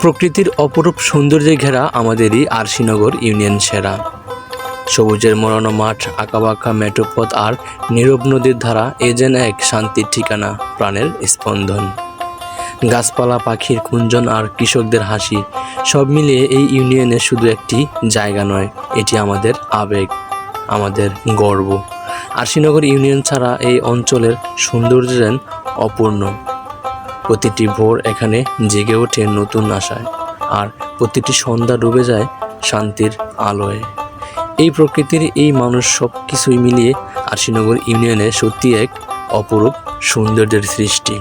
প্রকৃতির অপরূপ সৌন্দর্যে ঘেরা আমাদেরই আরশিনগর ইউনিয়ন সেরা। সবুজের মরানো মাঠ, আঁকাবাঁকা মেঠোপথ আর নীরব নদীর ধারা এ যেন এক শান্তির ঠিকানা, প্রাণের স্পন্দন। গাছপালা, পাখির কুঞ্জন আর কৃষকদের হাসি, সব মিলিয়ে এই ইউনিয়নে শুধু একটি জায়গা নয়, এটি আমাদের আবেগ, আমাদের গর্ব। আরশিনগর ইউনিয়ন ছাড়া এই অঞ্চলের সৌন্দর্য অপূর্ণ। প্রতিটি ভোর এখানে জেগে ওঠে নতুন আশায়। আর প্রতিটি সন্ধ্যা ডুবে যায় শান্তির আলোয়। এই প্রকৃতির এই মানুষ সব কিছুই মিলিয়ে আশীনগর ইউনিয়নে সত্যি এক অপরূপ সৌন্দর্যের সৃষ্টি।